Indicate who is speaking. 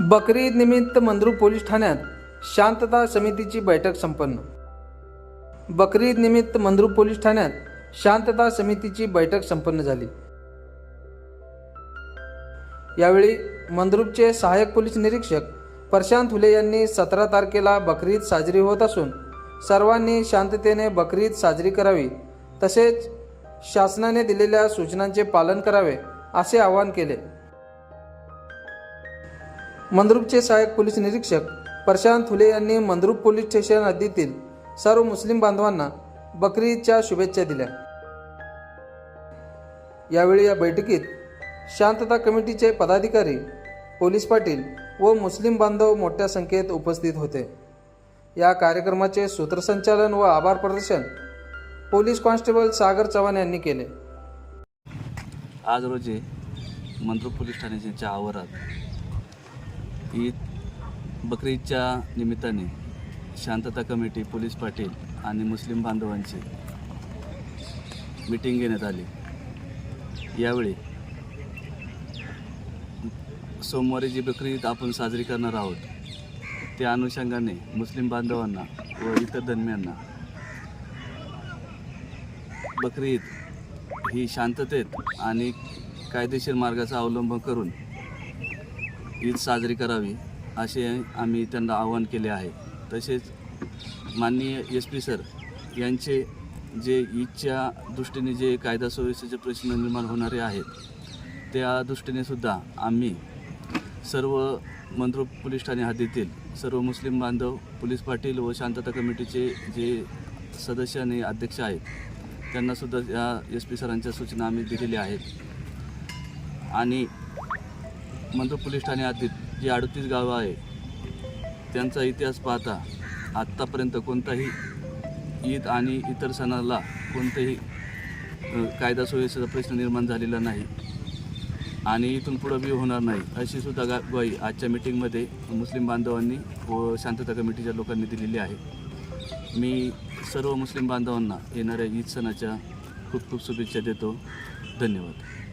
Speaker 1: बकरी ईद निमित्त मंद्रू पोलीस ठाण्यात शांतता समितीची बैठक संपन्न बकरी निमित्त मंद्रू पोलीस ठाण्यात शांतता समितीची बैठक संपन्न झाली यावेळी मंद्रूपचे सहाय्यक पोलीस निरीक्षक प्रशांत फुले यांनी सतरा तारखेला बकरीद साजरी होत असून सर्वांनी शांततेने बकरीद साजरी करावी तसेच शासनाने दिलेल्या सूचनांचे पालन करावे असे आवाहन केले मंद्रुपचे सहाय्यक पोलीस निरीक्षक प्रशांत फुले यांनी मंद्रुप पोलीस स्टेशन हद्दीतील सर्व मुस्लिम बांधवांना बकरीच्या शुभेच्छा दिल्या यावेळी या बैठकीत शांतता कमिटीचे पदाधिकारी पोलीस पाटील व मुस्लिम बांधव मोठ्या संख्येत उपस्थित होते या कार्यक्रमाचे सूत्रसंचालन व आभार प्रदर्शन पोलीस कॉन्स्टेबल सागर चव्हाण यांनी केले
Speaker 2: आज रोजी मंद्रुप पोलीस ठाण्याच्या आवारात ईद बकरीदच्या निमित्ताने शांतता कमिटी पोलीस पाटील आणि मुस्लिम बांधवांची मिटिंग घेण्यात आली यावेळी सोमवारी जी बकरी ईद आपण साजरी करणार आहोत त्या अनुषंगाने मुस्लिम बांधवांना व इतर धर्मियांना ईद ही शांततेत आणि कायदेशीर मार्गाचा अवलंब करून ईद साजरी करावी असे आम्ही त्यांना आवाहन केले आहे तसेच माननीय एस पी सर यांचे जे ईदच्या दृष्टीने जे कायदा सुव्यवस्थेचे प्रश्न निर्माण होणारे आहेत त्या दृष्टीने सुद्धा आम्ही सर्व मंत्रुप पोलीस ठाणे हद्दीतील सर्व मुस्लिम बांधव पोलीस पाटील व शांतता कमिटीचे जे सदस्य आणि अध्यक्ष आहेत त्यांनासुद्धा या एस पी सरांच्या सूचना आम्ही दिलेल्या आहेत आणि मंत्र पोलीस ठाणे आदित जी अडतीस गावं आहे त्यांचा इतिहास पाहता आत्तापर्यंत कोणताही ईद आणि इतर सणाला कोणतेही कायदा सुव्यवस्थेचा प्रश्न निर्माण झालेला नाही आणि इथून पुढं बी होणार नाही अशी सुद्धा गा ग्वाही आजच्या मिटिंगमध्ये मुस्लिम बांधवांनी व शांतता कमिटीच्या लोकांनी दिलेली आहे मी सर्व मुस्लिम बांधवांना येणाऱ्या ईद सणाच्या खूप खूप शुभेच्छा देतो धन्यवाद